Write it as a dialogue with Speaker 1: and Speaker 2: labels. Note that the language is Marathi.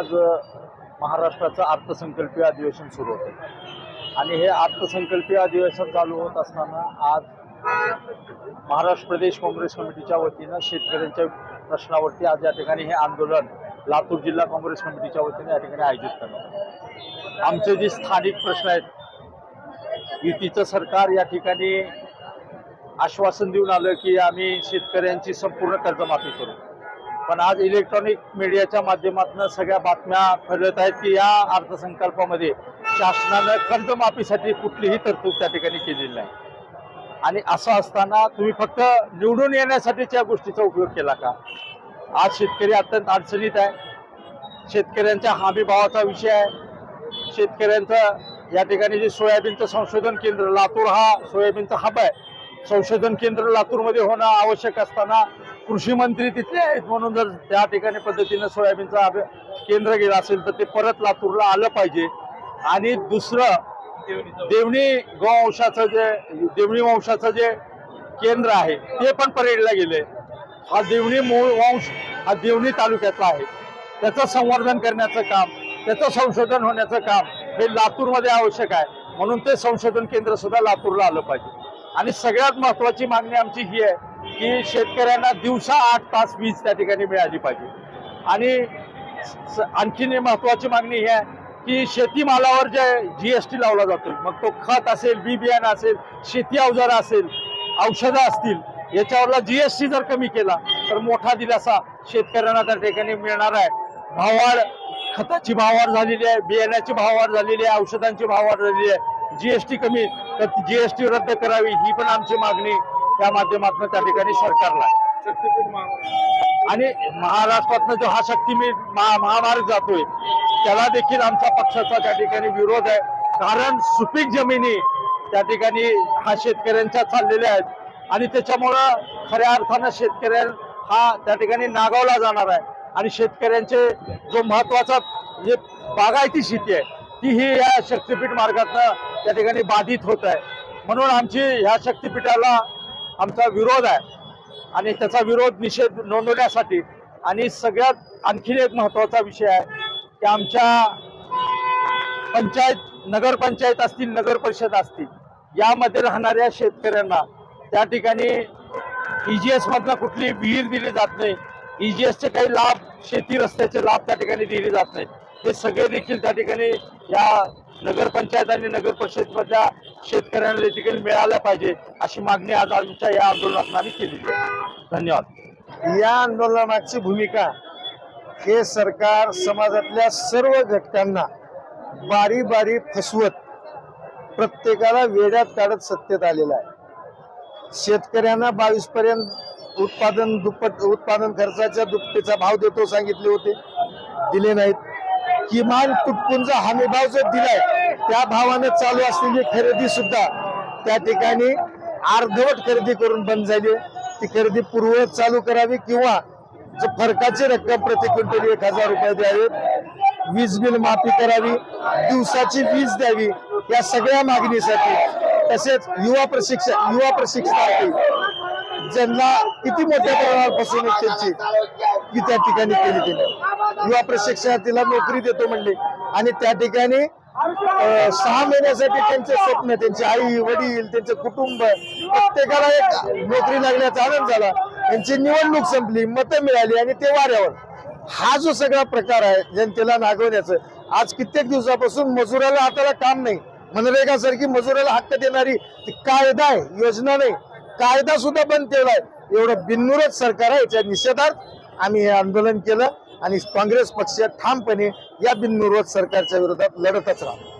Speaker 1: आज महाराष्ट्राचं अर्थसंकल्पीय अधिवेशन सुरू होतं. आणि हे अर्थसंकल्पीय अधिवेशन चालू होत असताना आज महाराष्ट्र प्रदेश काँग्रेस कमिटीच्या वतीनं शेतकऱ्यांच्या प्रश्नावरती आज या ठिकाणी हे आंदोलन लातूर जिल्हा काँग्रेस कमिटीच्या वतीने या ठिकाणी आयोजित करणार आमचे जे स्थानिक प्रश्न आहेत युतीचं सरकार या ठिकाणी आश्वासन देऊन आलं की आम्ही शेतकऱ्यांची संपूर्ण कर्जमाफी करू. पण आज इलेक्ट्रॉनिक मीडियाच्या माध्यमातून सगळ्या बातम्या फैलत आहेत की या अर्थसंकल्पामध्ये शासनानं कर्जमाफीसाठी कुठलीही तरतूद त्या ठिकाणी केलेली नाही. आणि असं असताना तुम्ही फक्त निवडून येण्यासाठीच या गोष्टीचा उपयोग केला का? आज शेतकरी अत्यंत अडचणीत आहे. शेतकऱ्यांच्या हमी भावाचा विषय आहे. शेतकऱ्यांचं या ठिकाणी जे सोयाबीनचं संशोधन केंद्र लातूर हा सोयाबीनचा हब आहे. संशोधन केंद्र लातूरमध्ये होणं आवश्यक असताना कृषी मंत्री तिथले आहेत. म्हणून जर त्या ठिकाणी पद्धतीनं सोयाबीनचं केंद्र गेलं असेल तर ते परत लातूरला आलं पाहिजे. आणि दुसरं देवणी गोवंशाचं जे देवणी वंशाचं जे केंद्र आहे ते पण परेडला गेले. हा देवणी मूळ वंश हा देवणी तालुक्यातला आहे. त्याचं संवर्धन करण्याचं काम त्याचं संशोधन होण्याचं काम हे लातूरमध्ये आवश्यक आहे. म्हणून ते संशोधन केंद्र सुद्धा लातूरला आलं पाहिजे. आणि सगळ्यात महत्वाची मागणी आमची ही आहे की शेतकऱ्यांना दिवसा आठ तास वीज त्या ठिकाणी मिळाली पाहिजे. आणि स- आणखीन महत्वाची मागणी ही आहे की शेतीमालावर जे जी एस टी लावला जातो मग तो खत असेल बी बियाणं असेल शेती अवजारं असेल औषधं असतील याच्यावरला जी एस टी जर कमी केला तर मोठा दिलासा शेतकऱ्यांना त्या ठिकाणी मिळणार आहे. भाववाढ खताची भाववाढ झालेली आहे बियाण्याची भाववाढ झालेली आहे औषधांची भाववाढ झालेली आहे. जीएसटी कमी तर जीएसटी रद्द करावी ही पण आमची मागणी त्या माध्यमातून त्या ठिकाणी सरकारला आणि महाराष्ट्रातनं जो हा शक्ती मी महा- महामार्ग जातोय त्याला देखील आमच्या पक्षाचा त्या ठिकाणी विरोध आहे. कारण सुपीक जमिनी त्या ठिकाणी हा शेतकऱ्यांच्या चाललेल्या आहेत. आणि त्याच्यामुळं खऱ्या अर्थानं शेतकऱ्या हा त्या ठिकाणी नागावला जाणार आहे. आणि शेतकऱ्यांचे जो महत्त्वाचा जे बागायती शेती आहे ती ही या शक्तीपीठ मार्गातनं त्या ठिकाणी बाधित होत आहे. म्हणून आमची ह्या शक्तीपीठाला आमचा विरोध आहे. आणि त्याचा विरोध निषेध नोंदवण्यासाठी आणि सगळ्यात आणखीन एक महत्त्वाचा विषय आहे की आमच्या पंचायत नगरपंचायत असतील नगर परिषद असतील यामध्ये राहणाऱ्या शेतकऱ्यांना त्या ठिकाणी ई जी एसमधनं कुठली विहीर दिली जात नाही. ईजीएसचे काही लाभ शेती रस्त्याचे लाभ त्या ठिकाणी दिले जात नाही. हे सगळे देखील त्या ठिकाणी या नगरपंचायत आणि नगर परिषदमधल्या शेतकऱ्यांना त्या मिळाल्या पाहिजे अशी मागणी आज आमच्या या आंदोलनाने आम्ही केलेली आहे धन्यवाद.
Speaker 2: या आंदोलनाची भूमिका हे सरकार समाजातल्या सर्व घटकांना बारी बारी फसवत प्रत्येकाला वेड्यात काढत सत्तेत आलेला आहे. शेतकऱ्यांना बावीस पर्यंत उत्पादन दुप्पट उत्पादन खर्चाच्या दुपटीचा भाव देतो सांगितले होते. दिले नाहीत. किमान तुटपुंजा हमी भाव जो दिलाय त्या भावानं चालू असलेली खरेदी सुद्धा त्या ठिकाणी अर्धवट खरेदी करून बंद झाली. ती खरेदी पूर्ववत चालू करावी किंवा जो फरकाची रक्कम प्रति क्विंटल एक हजार रुपये द्यावे वीज बिल माफी करावी दिवसाची वीज द्यावी या सगळ्या मागणीसाठी तसेच युवा प्रशिक्षक युवा प्रशिक्षणार्थी ज्यांना किती मोठ्या प्रमाणावर फसवणूक त्यांची ती त्या ठिकाणी केली गेली युवा प्रशिक्षणार्थीला नोकरी देतो म्हणले. आणि त्या ठिकाणी सहा महिन्यासाठी त्यांचे स्वप्न त्यांची आई वडील त्यांचे कुटुंब प्रत्येकाला एक नोकरी लागण्याचा आनंद झाला. त्यांची निवडणूक संपली मतं मिळाली आणि ते वाऱ्यावर. हा जो सगळा प्रकार आहे जनतेला नागवण्याचं आज कित्येक दिवसापासून मजुराला हाताला काम नाही. मनरेगा सारखी मजुराला हक्क देणारी कायदा आहे योजना नाही. कायदा सुद्धा बंद ठेवलाय. एवढं बिन्नूरच सरकार आहे याच्या निषेधार्थ आम्ही हे आंदोलन केलं. आणि काँग्रेस पक्ष ठामपणे या बिनविरोध सरकारच्या विरोधात लढतच राहतो.